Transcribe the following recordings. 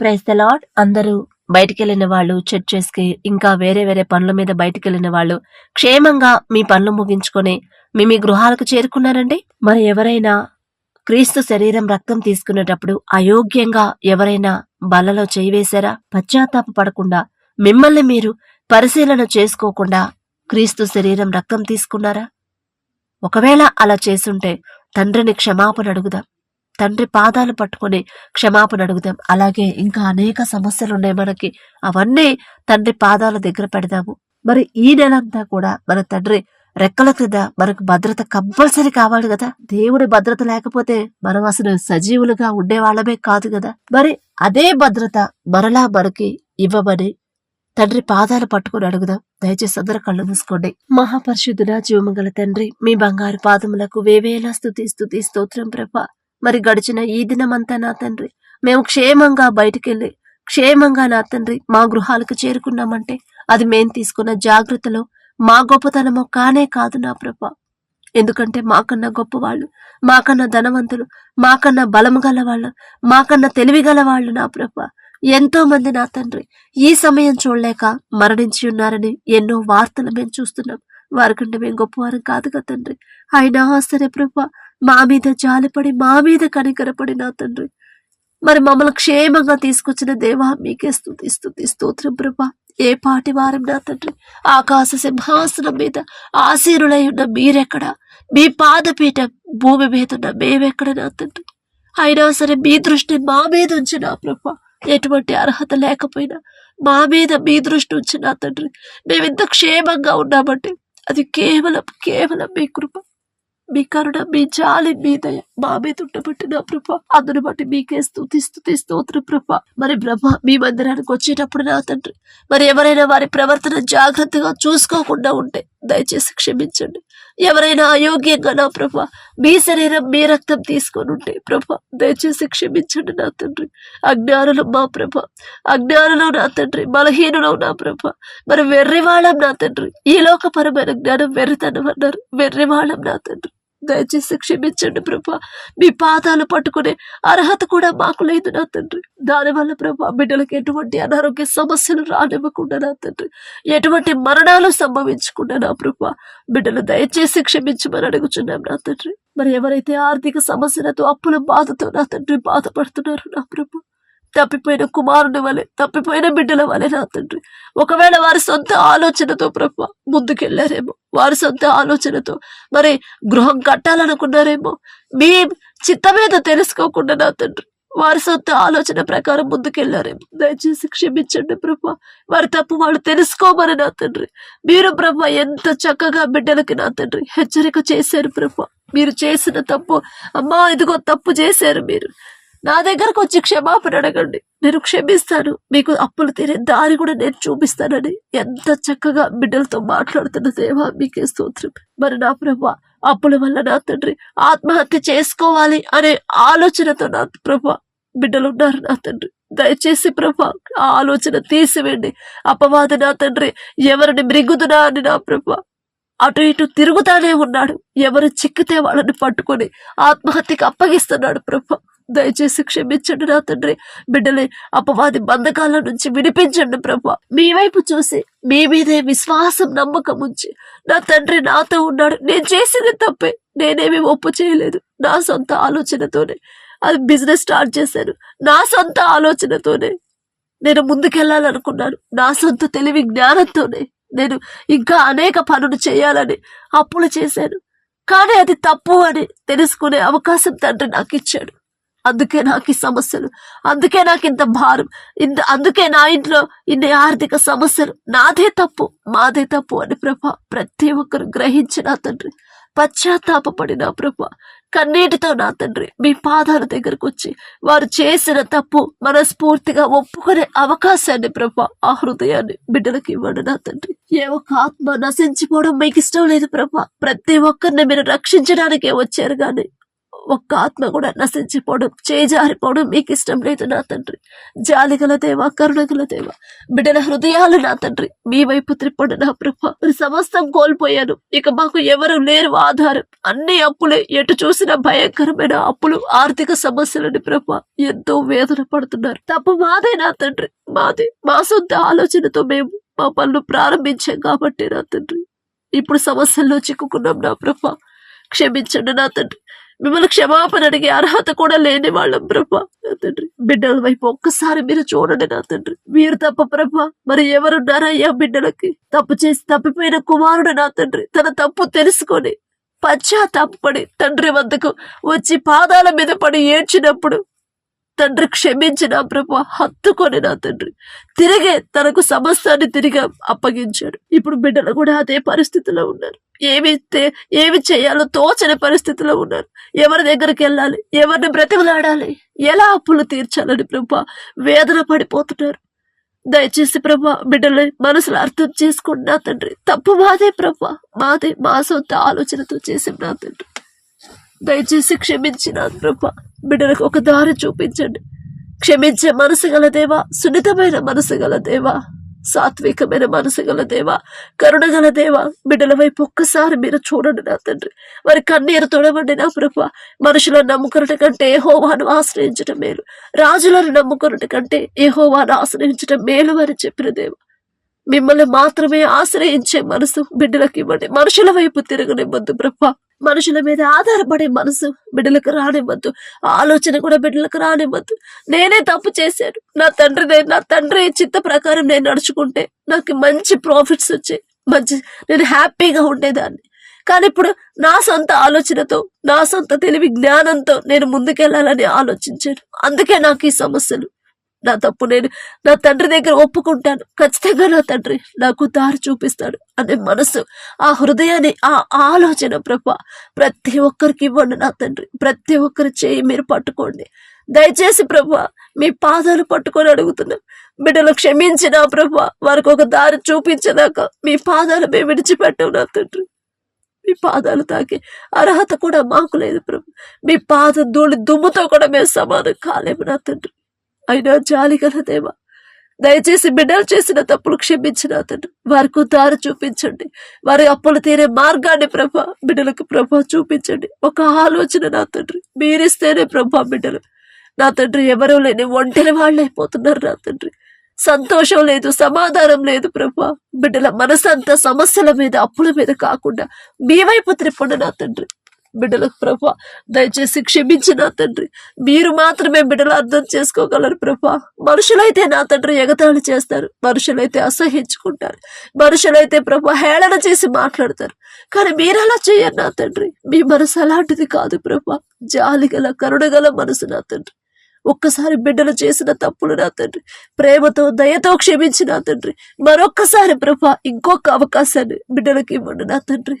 Praise the lord అందరూ బయటికి వెళ్ళిన వాళ్ళు చర్చెస్కి ఇంకా వేరే వేరే పనుల మీద బయటికి వెళ్ళిన వాళ్ళు క్షేమంగా మీ పనులు ముగించుకొని మీ మీ గృహాలకు చేరుకున్నారండి? మరి ఎవరైనా క్రీస్తు శరీరం రక్తం తీసుకునేటప్పుడు అయోగ్యంగా ఎవరైనా బలలో చేయి వేశారా? పశ్చాత్తాప పడకుండా మిమ్మల్ని మీరు పరిశీలన చేసుకోకుండా క్రీస్తు శరీరం రక్తం తీసుకున్నారా? ఒకవేళ అలా చేసుంటే తండ్రిని క్షమాపణ అడుగుదాం. తండ్రి పాదాలు పట్టుకొని క్షమాపణ అడుగుదాం. అలాగే ఇంకా అనేక సమస్యలు ఉన్నాయి మనకి. అవన్నీ తండ్రి పాదాల దగ్గర పెడదాము. మరి ఈ నెలంతా కూడా మన తండ్రి రెక్కల క్రింద మనకు భద్రత కంపల్సరీ కావాలి కదా. దేవుడి భద్రత లేకపోతే మనం అసలు సజీవులుగా ఉండేవాళ్ళమే కాదు కదా. మరి అదే భద్రత మరలా మనకి ఇవ్వమని తండ్రి పాదాలు పట్టుకుని అడుగుదాం. దయచేసి అందరూ కళ్ళు మూసుకోండి. మహాపరిశుద్ధుడ జీవమంగళ తండ్రి మీ బంగారు పాదములకు వేవేలా స్థుతి స్థుతి స్తోత్రం ప్రభ. మరి గడిచిన ఈ దినమంతా నా తండ్రి మేము క్షేమంగా బయటికెళ్ళి క్షేమంగా నా తండ్రి మా గృహాలకు చేరుకున్నామంటే అది మేం తీసుకున్న జాగ్రత్తలో మా గొప్పతనమో కానే కాదు నా ప్రభ. ఎందుకంటే మాకన్నా గొప్పవాళ్ళు మాకన్నా ధనవంతులు మాకన్నా బలము గల వాళ్ళు మాకన్నా తెలివి గల వాళ్ళు నా ప్రభ. ఎంతో మంది నా తండ్రి ఈ సమయం చూడలేక మరణించి ఉన్నారని ఎన్నో వార్తలు మేము చూస్తున్నాం. వారికంటే మేము గొప్పవారం కాదు కదా తండ్రి. అయినా సరే ప్రభ మా మీద జాలిపడి మా మీద కనికరపడి నా తండ్రి. మరి మమ్మల్ని క్షేమంగా తీసుకొచ్చిన దేవా మీకే స్తుతి స్తుతి స్తోత్రం ప్రభా. ఏ పాటి వారం నా తండ్రి? ఆకాశ సింహాసనం మీద ఆశీరులై ఉన్న మీరెక్కడ? మీ పాదపీఠం భూమి మీద ఉన్న మేమెక్కడ నా తండ్రి? అయినా సరే మీ దృష్టి మా మీద ఉంచి నా ప్రభా. ఎటువంటి అర్హత లేకపోయినా మా మీద మీ దృష్టి ఉంచి నా తండ్రి. మేమింత క్షేమంగా ఉన్నామంటే అది కేవలం కేవలం మీ కృప. మీ కరుణ మీ జాలి మీ దయ మా మీద ఉండబట్టిన నా ప్రభ అందుని బట్టి మీకే స్థుతి స్థుతి స్తోత్ర ప్రభ. మరి బ్రహ్మ మీ మందిరానికి వచ్చేటప్పుడు నా తండ్రి మరి ఎవరైనా వారి ప్రవర్తన జాగ్రత్తగా చూసుకోకుండా ఉంటే దయచేసి క్షమించండి. ఎవరైనా అయోగ్యంగా నా ప్రభ మీ శరీరం మీ రక్తం తీసుకొని ఉంటే ప్రభ దయచేసి క్షమించండి నా తండ్రి. అజ్ఞానులు మా ప్రభ అజ్ఞానులు నా తండ్రి బలహీనులు నా ప్రభ. మరి వెర్రివాళం నా తండ్రి. ఈ లోకపరమైన జ్ఞానం వెర్రితనం అన్నారు. వెర్రివాళం నా తండ్రి. దయచేసి క్షమించండి ప్రభా. మీ పాదాలు పట్టుకునే అర్హత కూడా మాకు లేదు నా తండ్రి. దానివల్ల ప్రభా బిడ్డలకు ఎటువంటి అనారోగ్య సమస్యలు రానివ్వకుండా నా తండ్రి. ఎటువంటి మరణాలు సంభవించకుండా నా ప్రభా బిడ్డలు దయచేసి క్షమించమని అడుగుచున్నాం నా తండ్రి. మరి ఎవరైతే ఆర్థిక సమస్యలతో అప్పుల బాధతో నా తండ్రి బాధపడుతున్నారు నా ప్రభు తప్పిపోయిన కుమారుని వలె తప్పిపోయిన బిడ్డల వలె నా తండ్రి. ఒకవేళ వారి సొంత ఆలోచనతో ప్రభు ముందుకెళ్ళారేమో వారి సొంత ఆలోచనతో మరి గృహం కట్టాలనుకున్నారేమో మీ చిత్తమేదో తెలుసుకోకుండా నా తండ్రి వారి సొంత ఆలోచన ప్రకారం ముందుకెళ్ళారేమో. దయచేసి క్షమించండి ప్రభా. వారి తప్పు వాళ్ళు తెలుసుకోమని నా తండ్రి. మీరు ప్రభా ఎంత చక్కగా బిడ్డలకి నా తండ్రి హెచ్చరిక చేశారు ప్రభా. మీరు చేసిన తప్పు అమ్మా ఇదిగో తప్పు చేశారు మీరు. నా దగ్గరకు వచ్చి క్షమాపణ అడగండి. నేను క్షమిస్తాను. మీకు అప్పులు తీరే దారి కూడా నేను చూపిస్తానని ఎంత చక్కగా బిడ్డలతో మాట్లాడుతున్న దేవా మీకే స్తోత్రం. మరి నా ప్రభా అప్పుల వల్ల నా తండ్రి ఆత్మహత్య చేసుకోవాలి అనే ఆలోచనతో నా ప్రభా బిడ్డలు ఉన్నారు నా తండ్రి. దయచేసి ప్రభా ఆ ఆలోచన తీసివేండి అపవాది నా తండ్రి ఎవరిని మృగుదునా అని నా ప్రభా. అటు ఇటు తిరుగుతానే ఉన్నాడు. ఎవరు చిక్కితే వాళ్ళని పట్టుకొని ఆత్మహత్యకి అప్పగిస్తున్నాడు ప్రభా. దయచేసి క్షమించండి నా తండ్రి. బిడ్డలే అపవాది బంధకాల నుంచి విడిపించండి ప్రభా. మీ వైపు చూసి మీ మీదే విశ్వాసం నమ్మకం ఉంచి నా తండ్రి నాతో ఉన్నాడు. నేను చేసింది తప్పే. నేనేమి ఒప్పు చేయలేదు. నా సొంత ఆలోచనతోనే అది బిజినెస్ స్టార్ట్ చేశాను. నా సొంత ఆలోచనతోనే నేను ముందుకెళ్ళాలనుకున్నాను. నా సొంత తెలివి జ్ఞానంతోనే నేను ఇంకా అనేక పనులు చేయాలని అప్పులు చేశాను. కానీ అది తప్పు అని తెలుసుకునే అవకాశం తండ్రి నాకు ఇచ్చాడు అందుకే నాకు ఈ సమస్యలు అందుకే నాకు ఇంత భారం ఇంత అందుకే నా ఇంట్లో ఇన్ని ఆర్థిక సమస్యలు. నాదే తప్పు మాదే తప్పు అని ప్రభ ప్రతి ఒక్కరు గ్రహించిన తండ్రి. పశ్చాత్తాపడి నా ప్రభ కన్నీటితో నా తండ్రి. మీ పాదాల దగ్గరకు వచ్చి వారు చేసిన తప్పు మనస్ఫూర్తిగా ఒప్పుకునే అవకాశాన్ని ప్రభ ఆ హృదయాన్ని బిడ్డలకు ఇవ్వండి నా తండ్రి. ఏ ఒక్క ఆత్మ నశించిపోవడం మీకు ఇష్టం లేదు ప్రభ. ప్రతి ఒక్కరిని మీరు రక్షించడానికే వచ్చారు గాని ఒక్క ఆత్మ కూడా నశించిపోవడం చేజారిపోవడం మీకు ఇష్టం లేదు నా తండ్రి. జాలిగల దేవ కరుణగల దేవ బిడ్డల హృదయాలు నా తండ్రి. మీ వైపు త్రిప్పడు నా ప్రభ. సమస్తం కోల్పోయాను. ఇక మాకు ఎవరు లేరు ఆధారం. అన్ని అప్పులే. ఎటు చూసిన భయంకరమైన అప్పులు ఆర్థిక సమస్యలని ప్రభ. ఎంతో వేదన పడుతున్నారు. తప్పు మాదే నా తండ్రి. మాదే మా సొంత ఆలోచనతో మేము మా పనులు ప్రారంభించాం కాబట్టి నా తండ్రి. ఇప్పుడు సమస్యల్లో చిక్కుకున్నాం నా ప్రభ. క్షమించండి నా తండ్రి. మిమ్మల్ని క్షమాపణ అడిగే అర్హత కూడా లేని వాళ్ళం ప్రభ. తండ్రి బిడ్డల వైపు ఒక్కసారి మీరు చూడండి నా తండ్రి. మీరు తప్ప ప్రభ మరి ఎవరున్నారయ్యా బిడ్డలకి? తప్పు చేసి తప్పిపోయిన కుమారుడు నా తండ్రి. తన తప్పు తెలుసుకొని పశ్చాత్తాపడి తండ్రి వద్దకు వచ్చి పాదాల మీద పడి ఏడ్చినప్పుడు తండ్రి క్షమించిన ప్రభు హత్తుకొని నా తండ్రి. తిరిగే తనకు సమస్తాన్ని తిరిగి అప్పగించాడు. ఇప్పుడు బిడ్డలు కూడా అదే పరిస్థితిలో ఉన్నారు. ఏమి ఏమి చేయాలో తోచని పరిస్థితిలో ఉన్నారు. ఎవరి దగ్గరికి వెళ్ళాలి? ఎవరిని బ్రతిమలాడాలి? ఎలా అప్పులు తీర్చాలని ప్రభా? వేదన పడిపోతున్నారు. దయచేసి ప్రభా బిడ్డల మనసులో అర్థం చేసుకోండి తండ్రి. తప్పు మాదే ప్రభా. మాదే మా సొంత ఆలోచనతో చేసి నా తండ్రి. దయచేసి క్షమించిన ప్రభా. బిడ్డలకు ఒక దారి చూపించండి. క్షమించే మనసు గల దేవా సున్నితమైన మనసు గల దేవా. సాత్వికమైన మనసు గల దేవా కరుణ గల దేవా బిడ్డల వైపు ఒక్కసారి మీరు చూడండి నా తండ్రి. వారి కన్నీరు తొడవండి నా ప్రభు. మనుషులను నమ్ముకున్నట కంటే ఏహోవాను ఆశ్రయించటం మేలు. రాజులను నమ్ముకున్నట కంటే ఏహోవాను ఆశ్రయించటం మేలు అని చెప్పిన దేవ. మిమ్మల్ని మాత్రమే ఆశ్రయించే మనసు బిడ్డలకు ఇవ్వండి. మనుషుల వైపు తిరగనివ్వద్దు ప్రభా మనుషుల మీద ఆధారపడే మనసు బిడ్డలకు రానివ్వద్దు. ఆలోచన కూడా బిడ్డలకు రానివ్వద్దు. నేనే తప్పు చేశాను. నా తండ్రి నా తండ్రి చిత్త ప్రకారం నేను నడుచుకుంటే నాకు మంచి ప్రాఫిట్స్ వచ్చాయి. మంచి నేను హ్యాపీగా ఉండేదాన్ని. కానీ ఇప్పుడు నా సొంత ఆలోచనతో నా సొంత తెలివి జ్ఞానంతో నేను ముందుకెళ్ళాలని ఆలోచించాను. అందుకే నాకు ఈ సమస్యలు. నా తప్పు నేను నా తండ్రి దగ్గర ఒప్పుకుంటాను. ఖచ్చితంగా నా తండ్రి నాకు దారి చూపిస్తాడు అనే మనసు ఆ హృదయాన్ని ఆ ఆలోచన ప్రభ ప్రతి ఒక్కరికి ఇవ్వండి నా తండ్రి. ప్రతి ఒక్కరి చేయి మీరు పట్టుకోండి. దయచేసి ప్రభా మీ పాదాలు పట్టుకొని అడుగుతున్నాం. బిడ్డలు క్షమించిన ప్రభా వారికి ఒక దారి చూపించేదాకా మీ పాదాలు మేము విడిచిపెట్టాం నా తండ్రి. మీ పాదాలు తాకి అర్హత కూడా మాకు లేదు ప్రభు. మీ పాద ధూళి దుమ్ముతో కూడా మేము సమానం కాలేము నా తండ్రి. అయినా జాలి గల దయచేసి బిడ్డలు చేసిన తప్పులు క్షమించిన అతను. వారికి దారి చూపించండి. వారి అప్పులు తీరే మార్గాన్ని ప్రభ బిడ్డలకు ప్రభ చూపించండి. ఒక ఆలోచన నా తండ్రి. మీరిస్తేనే ప్రభ బిడ్డలు నా తండ్రి ఎవరూ లేని ఒంటరి వాళ్ళు అయిపోతున్నారు నా తండ్రి. సంతోషం లేదు సమాధానం లేదు ప్రభా. బిడ్డల మనసంతా సమస్యల మీద అప్పుల మీద కాకుండా మీ వైపు త్రిప్పండి నా తండ్రి. బిడ్డలకు ప్రభా దయచేసి క్షమించి నా తండ్రి. మీరు మాత్రమే బిడ్డలు అర్థం చేసుకోగలరు ప్రభా. మనుషులైతే నా తండ్రి ఎగతాళి చేస్తారు. మనుషులైతే అసహించుకుంటారు. మనుషులైతే ప్రభా హేళన చేసి మాట్లాడతారు. కానీ మీరు అలా చేయరు నా తండ్రి. మీ మనసు అలాంటిది కాదు ప్రభా. జాలిగల కరుణగల మనసు నా తండ్రి. ఒక్కసారి బిడ్డలు చేసిన తప్పులు నా తండ్రి. ప్రేమతో దయతో క్షమించి నా తండ్రి. మరొక్కసారి ప్రభా ఇంకొక అవకాశాన్ని బిడ్డలకి ఇవ్వండి నా తండ్రి.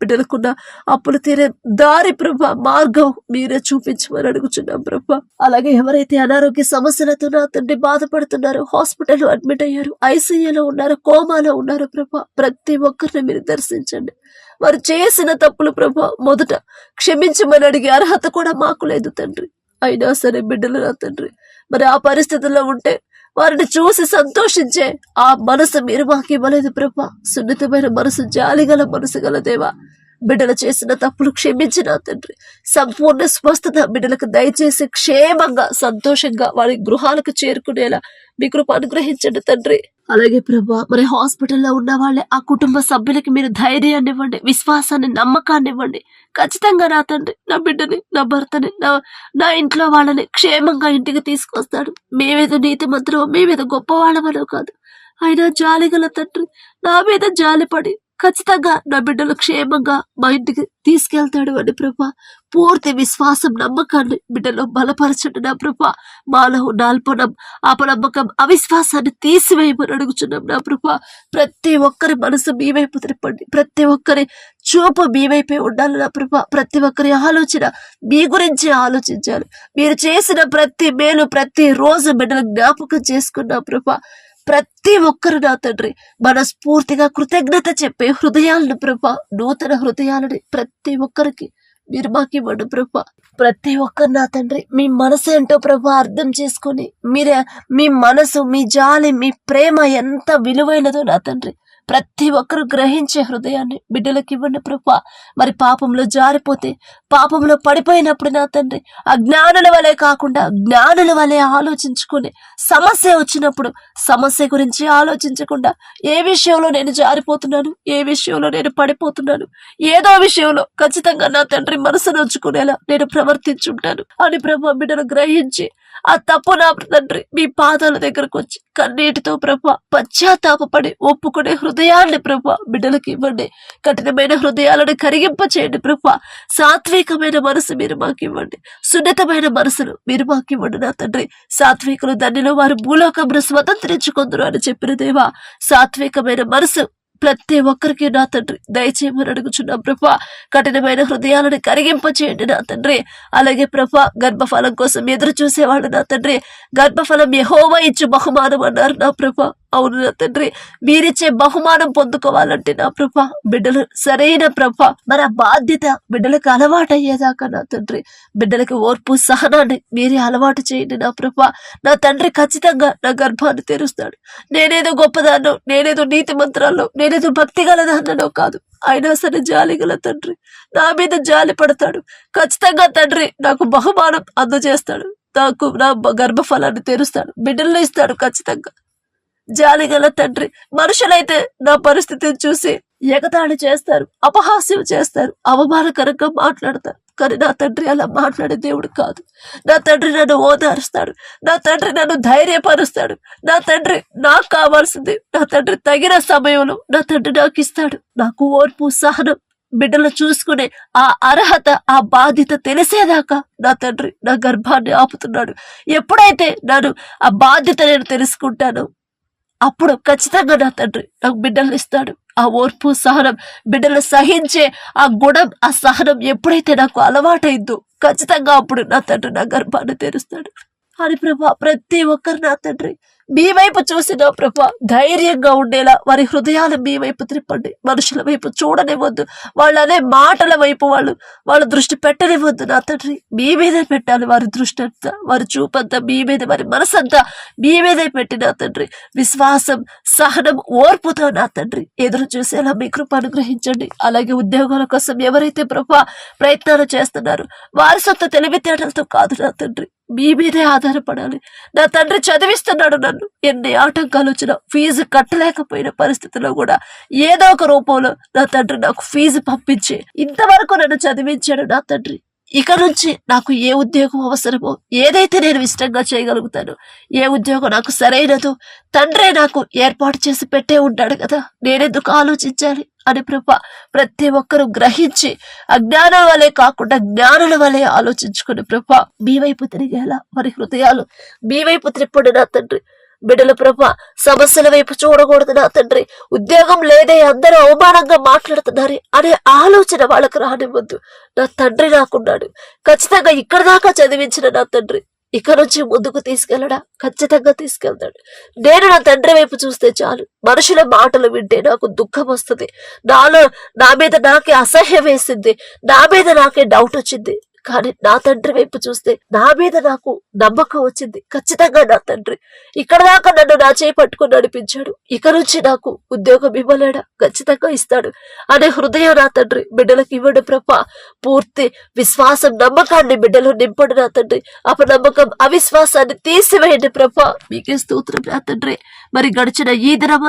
బిడ్డలకున్న అప్పులు తీరే దారి ప్రభ మార్గం మీరే చూపించమని అడుగుచున్నాం ప్రభ. అలాగే ఎవరైతే అనారోగ్య సమస్యలతో నా తండ్రి బాధపడుతున్నారో హాస్పిటల్ అడ్మిట్ అయ్యారు ఐసీయూలో ఉన్నారు కోమాలో ఉన్నారు ప్రభ ప్రతి ఒక్కరిని మీరు దర్శించండి. వారు చేసిన తప్పులు ప్రభ మొదట క్షమించమని అడిగే అర్హత కూడా మాకు లేదు తండ్రి. అయినా సరే బిడ్డలు నా తండ్రి మరి ఆ పరిస్థితుల్లో ఉంటే వారిని చూసి సంతోషించే ఆ మనసు మీరు మాకు ఇవ్వలేదు ప్రభా. సున్నితమైన మనసు జాలిగల మనసు గల దేవా. బిడ్డలు చేసిన తప్పులు క్షమించిన తండ్రి. సంపూర్ణ స్వస్థత బిడ్డలకు దయచేసి క్షేమంగా సంతోషంగా వారి గృహాలకు చేరుకునేలా మీ కృప అనుగ్రహించండి తండ్రి. అలాగే ప్రభా మరి హాస్పిటల్లో ఉన్న వాళ్ళే ఆ కుటుంబ సభ్యులకి మీరు ధైర్యాన్ని ఇవ్వండి విశ్వాసాన్ని నమ్మకాన్ని ఇవ్వండి. ఖచ్చితంగా నా తండ్రి నా బిడ్డని నా భర్తని నా నా ఇంట్లో వాళ్ళని క్షేమంగా ఇంటికి తీసుకొస్తాడు. మేమేదో నీతి మంత్రమో మేమేదో గొప్ప వాళ్ళమనో కాదు. అయినా జాలిగల తండ్రి నా మీద జాలిపడి ఖచ్చితంగా నా బిడ్డలు క్షేమంగా మా ఇంటికి తీసుకెళ్తాడు అని ప్రభా. పూర్తి విశ్వాసం నమ్మకాన్ని బిడ్డలో బలపరచండి నా ప్రభా. మాలో ఉన్న అల్పనం అపనమ్మకం అవిశ్వాసాన్ని తీసివేయమని అడుగుచున్నాం నా ప్రభా. ప్రతి ఒక్కరి మనసు మీ వైపు తిప్పండి ప్రతి ఒక్కరి చూపు మీ వైపే ఉండాలి నా ప్రభా. ప్రతి ఒక్కరి ఆలోచన మీ గురించి ఆలోచించాలి. మీరు చేసిన ప్రతి మేలు ప్రతి రోజు బిడ్డలు జ్ఞాపకం చేసుకున్నా ప్రభా. ప్రతి ఒక్కరు నా తండ్రి. మనస్ఫూర్తిగా కృతజ్ఞత చెప్పే హృదయాలను ప్రభా నూతన హృదయాలని ప్రతి ఒక్కరికి మీరు మాకు ఇవ్వండి ప్రభా. ప్రతి ఒక్కరు నా తండ్రి మీ మనసు ఏంటో ప్రభా అర్థం చేసుకొని మీరే మీ మనసు మీ జాలి మీ ప్రేమ ఎంత విలువైనదో నా తండ్రి. ప్రతి ఒక్కరు గ్రహించే హృదయాన్ని బిడ్డలకు ఇవ్వండి ప్రభా. మరి పాపంలో జారిపోతే పాపంలో పడిపోయినప్పుడు నా తండ్రి అజ్ఞానుల వలె కాకుండా జ్ఞానుల వలె ఆలోచించుకొని సమస్య వచ్చినప్పుడు సమస్య గురించి ఆలోచించకుండా ఏ విషయంలో నేను జారిపోతున్నాను ఏ విషయంలో నేను పడిపోతున్నాను ఏదో విషయంలో ఖచ్చితంగా నా తండ్రి మనసు నొచ్చుకునేలా నేను ప్రవర్తించుంటాను. అని ప్రభా బిడ్డను గ్రహించి ఆ తప్పు నా తండ్రి. మీ పాదాల దగ్గరకు వచ్చి కన్నీటితో ప్రభా పశ్చాత్తాపడి ఒప్పుకునే హృదయాన్ని ప్రభా బిడ్డలకు ఇవ్వండి. కఠినమైన హృదయాలను కరిగింప చేయండి ప్రభా. సాత్వికమైన మనసు మీరు మాకు ఇవ్వండి సున్నితమైన మనసును మీరు మాకు ఇవ్వండి నా తండ్రి. సాత్వికులు దానిలో వారు భూలోకమును స్వతంత్రించుకుందరు అని చెప్పిన దేవా సాత్వికమైన మనసు ప్రతి ఒక్కరికి నా తండ్రి దయచేయమని అడుగుచున్నాం ప్రభా. కఠినమైన హృదయాలను కరిగింప చేయండి నా తండ్రి. అలాగే ప్రభా గర్భఫలం కోసం ఎదురు చూసేవాడు నా తండ్రి. గర్భఫలం యెహోవా ఇచ్చు బహుమానం అన్నారు నా ప్రభా. అవును నా తండ్రి. మీరిచ్చే బహుమానం పొందుకోవాలంటే నా ప్రభ బిడ్డలు సరైన ప్రభా మన బాధ్యత బిడ్డలకు అలవాటు అయ్యేదాకా నా తండ్రి. బిడ్డలకి ఓర్పు సహనాన్ని మీరే అలవాటు చేయండి నా ప్రభ. నా తండ్రి ఖచ్చితంగా నా గర్భాన్ని తెరుస్తాడు. నేనేదో గొప్పదాన్నో నేనేదో నీతి మంత్రాల్లో నేనేదో భక్తి గలదాన్నో కాదు. అయినా సరే జాలి గల తండ్రి. నా మీద జాలి పడతాడు. ఖచ్చితంగా తండ్రి నాకు బహుమానం అందజేస్తాడు. నాకు నా గర్భఫలాన్ని తెరుస్తాడు. బిడ్డల్లో ఇస్తాడు ఖచ్చితంగా. జాలి గల తండ్రి. మనుషులైతే నా పరిస్థితిని చూసి ఎగతాళి చేస్తారు అపహాస్యం చేస్తారు అవమానకరంగా మాట్లాడతారు. కానీ నా తండ్రి అలా మాట్లాడే దేవుడు కాదు. నా తండ్రి నన్ను ఓదారుస్తాడు. నా తండ్రి నన్ను ధైర్యపరుస్తాడు. నా తండ్రి నాకు కావాల్సింది నా తండ్రి తగిన సమయంలో నా తండ్రి నాకు ఇస్తాడు. నాకు ఓర్పు సహనం బిడ్డలు చూసుకునే ఆ అర్హత ఆ బాధ్యత తెలిసేదాకా నా తండ్రి నా గర్భాన్ని ఆపుతున్నాడు. ఎప్పుడైతే నన్ను ఆ బాధ్యత నేను తెలుసుకుంటానో అప్పుడు ఖచ్చితంగా నా తండ్రి నాకు బిడ్డలు ఇస్తాడు. ఆ ఓర్పు సహనం బిడ్డలు సహించే ఆ గుణం ఆ సహనం ఎప్పుడైతే నాకు అలవాటైందో ఖచ్చితంగా అప్పుడు నా తండ్రి నా గర్భాన్ని తెరుస్తాడు. అని ప్రభా ప్రతి ఒక్కరు నా తండ్రి మీ వైపు చూసిన ప్రభు ధైర్యంగా ఉండేలా వారి హృదయాలు మీ వైపు త్రిప్పండి. మనుషుల వైపు చూడనివ్వద్దు వాళ్ళు అనే మాటల వైపు వాళ్ళు వాళ్ళ దృష్టి పెట్టనివ్వద్దు నా తండ్రి. మీ మీదే పెట్టాలి వారి దృష్టి అంతా వారి చూపంతా మీ మీద వారి మనసంతా మీ మీదే పెట్టి నా తండ్రి. విశ్వాసం సహనం ఓర్పుతో నా తండ్రి. ఎదురు చూసేలా మీ కృప అనుగ్రహించండి. అలాగే ఉద్యోగాల కోసం ఎవరైతే ప్రభు ప్రయత్నాలు చేస్తున్నారు వారి సొంత తెలివితేటలతో కాదు నా తండ్రి. మీ మీదే ఆధారపడాలి. నా తండ్రి చదివిస్తున్నాడు నన్ను. ఎన్ని ఆటంకాలు వచ్చినా ఫీజు కట్టలేకపోయిన పరిస్థితిలో కూడా ఏదో ఒక రూపంలో నా తండ్రి నాకు ఫీజు పంపించి ఇంతవరకు నన్ను చదివించాడు నా తండ్రి. ఇక నుంచి నాకు ఏ ఉద్యోగం అవసరమో ఏదైతే నేను ఇష్టంగా చేయగలుగుతాను ఏ ఉద్యోగం నాకు సరైనదో తండ్రే నాకు ఏర్పాటు చేసి పెట్టే ఉంటాడు కదా. నేనెందుకు ఆలోచించాలి? అని ప్రభ ప్రతి ఒక్కరూ గ్రహించి అజ్ఞానం వలె కాకుండా జ్ఞానుల వలె ఆలోచించుకుని ప్రభ మీ వైపు తిరిగేలా మరి హృదయాలు మీ వైపు త్రిప్పుడు నా తండ్రి. బిడ్డల ప్రభ సమస్యల వైపు చూడకూడదు నా తండ్రి. ఉద్యోగం లేదే అందరూ అవమానంగా మాట్లాడుతున్నారు అనే ఆలోచన వాళ్ళకు రానివ్వద్దు నా తండ్రి నాకున్నాడు. ఖచ్చితంగా ఇక్కడ దాకా చదివించిన నా తండ్రి ఇక నుంచి ముందుకు తీసుకెళ్ళడా? ఖచ్చితంగా తీసుకెళ్తాడు. నేను నా తండ్రి వైపు చూస్తే చాలు. మనుషుల మాటలు వింటే నాకు దుఃఖం వస్తుంది. నాలో నా మీద నాకే అసహ్యం వేసింది. నా మీద నాకే డౌట్ వచ్చింది. కానీ నా తండ్రి వైపు చూస్తే నా మీద నాకు నమ్మకం వచ్చింది. ఖచ్చితంగా నా తండ్రి. ఇక్కడ దాకా నన్ను నా చేయి పట్టుకుని నడిపించాడు. ఇక నుంచి నాకు ఉద్యోగం ఇవ్వలేడా? ఖచ్చితంగా ఇస్తాడు. అనే హృదయం నా తండ్రి బిడ్డలకు ఇవ్వడు ప్రభ. పూర్తి విశ్వాసం నమ్మకాన్ని బిడ్డలు నింపడు నా తండ్రి. అపనమ్మకం అవిశ్వాసాన్ని తీసివేయండి ప్రభ. మీకే స్తోత్రం నా తండ్రి. మరి గడిచిన ఈ దినం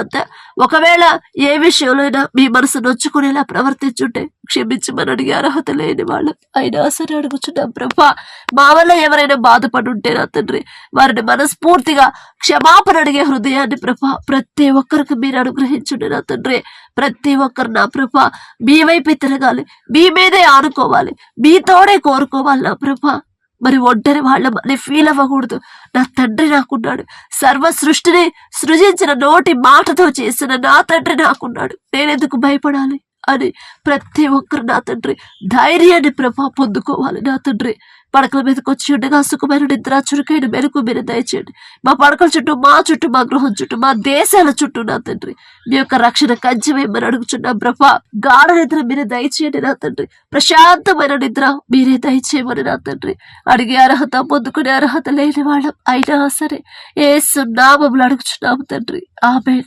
ఒకవేళ ఏ విషయంలోనైనా మీ మనసు నొచ్చుకునేలా ప్రవర్తించుంటే క్షమించమని అడిగే అర్హత లేని వాళ్ళు. అయినా సరే అడుగుచున్నాం ప్రభా మా వల్ల ఎవరైనా బాధపడుంటే నా తండ్రి వారిని మనస్ఫూర్తిగా క్షమాపణ అడిగే హృదయాన్ని ప్రభా ప్రతి ఒక్కరికి మీరు అనుగ్రహించుండే నా తండ్రి. ప్రతి ఒక్కరు నా ప్రభా మీ వైపే తిరగాలి మీ మీదే ఆనుకోవాలి మీతోనే కోరుకోవాలి నా ప్రభా. మరి ఒంటరి వాళ్ళమని ఫీల్ అవ్వకూడదు. నా తండ్రి నాకున్నాడు. సర్వ సృష్టిని సృజించిన నోటి మాటతో చేసిన నా తండ్రి నాకున్నాడు. నేనెందుకు భయపడాలి? అని ప్రతి ఒక్కరు నా తండ్రి ధైర్యాన్ని ప్రభా పొందుకోవాలి నా తండ్రి. పడకల మీదకి వచ్చి ఉండగా సుఖమైన నిద్ర చురుకైన మెలకు మీరు దయచేయండి. మా పడకల చుట్టూ మా చుట్టూ మా గృహం చుట్టూ మా దేశాల చుట్టూ నా తండ్రి. మీ యొక్క రక్షణ కంచెమేమని అడుగుచున్నాం ప్రభా. గాఢ నిద్ర మీరే దయచేయండి నా తండ్రి. ప్రశాంతమైన నిద్ర మీరే దయచేయమని నా తండ్రి. అడిగే అర్హత పొందుకునే అర్హత లేని వాళ్ళం అయినా సరే ఏ సున్నామములు అడుగుచున్నాము తండ్రి. ఆమె